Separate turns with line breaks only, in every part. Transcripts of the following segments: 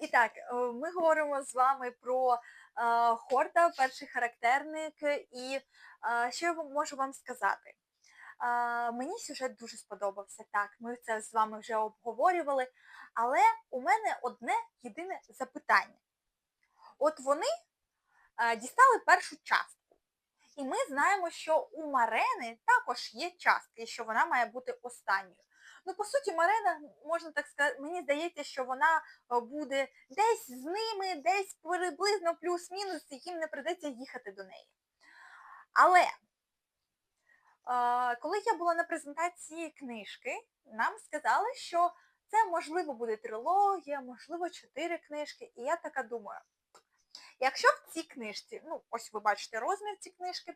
І так, ми говоримо з вами про Хорта, перший характерник, і що я можу вам сказати. Мені сюжет дуже сподобався. Так, ми це з вами вже обговорювали, але у мене одне єдине запитання. От вони дістали першу частку. І ми знаємо, що у Марени також є частка, і що вона має бути останньою. Ну, по суті, Марена, можна так сказати, мені здається, що вона е, буде десь з ними, десь приблизно плюс-мінус, і їм не придеться їхати до неї. Але е, коли я була на презентації книжки, нам сказали, що це можливо буде трилогія, можливо, чотири книжки. І я така думаю, якщо в цій книжці, ну, ось ви бачите розмір цієї книжки,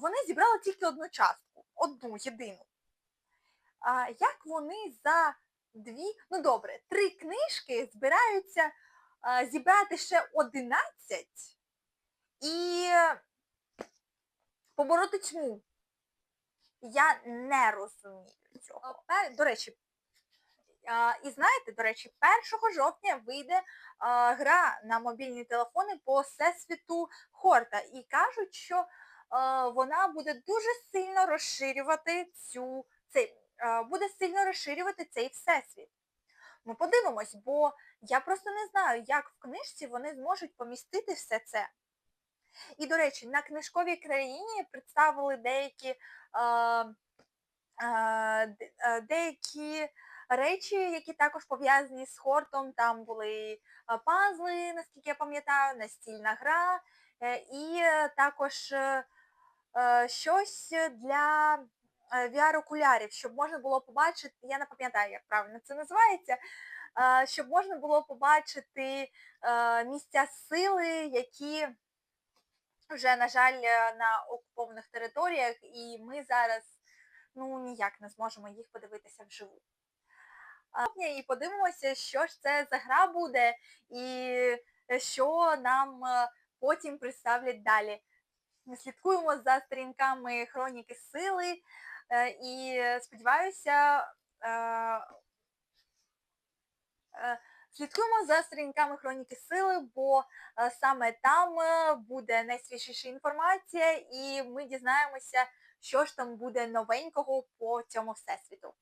вони зібрали тільки одну частку, одну єдину. Як вони за дві, ну добре, три книжки збираються зібрати ще 11 і побороти тьму. Я не розумію цього. До речі, і знаєте, до речі, 1 жовтня вийде гра на мобільні телефони по всесвіту Хорта. І кажуть, що вона буде дуже сильно розширювати цю цей, буде сильно розширювати цей всесвіт. Ми подивимось, бо я просто не знаю, як в книжці вони зможуть помістити все це. І, до речі, на книжковій країні представили деякі, деякі речі, які також пов'язані з хортом. Там були е, пазли, наскільки я пам'ятаю, настільна гра, е, і е, також щось для VR-окулярів, щоб можна було побачити, я не пам'ятаю, як правильно це називається, щоб можна було побачити місця сили, які вже, на жаль, на окупованих територіях, і ми зараз ну ніяк не зможемо їх подивитися вживу. І подивимося, що ж це за гра буде, і що нам е, потім представлять далі. Ми слідкуємо за сторінками Хроніки Сили е, і сподіваюся, е, е, слідкуємо за сторінками Хроніки Сили, бо е, саме там е, буде найсвіжіша інформація, і ми дізнаємося, що ж там буде новенького по цьому всесвіту.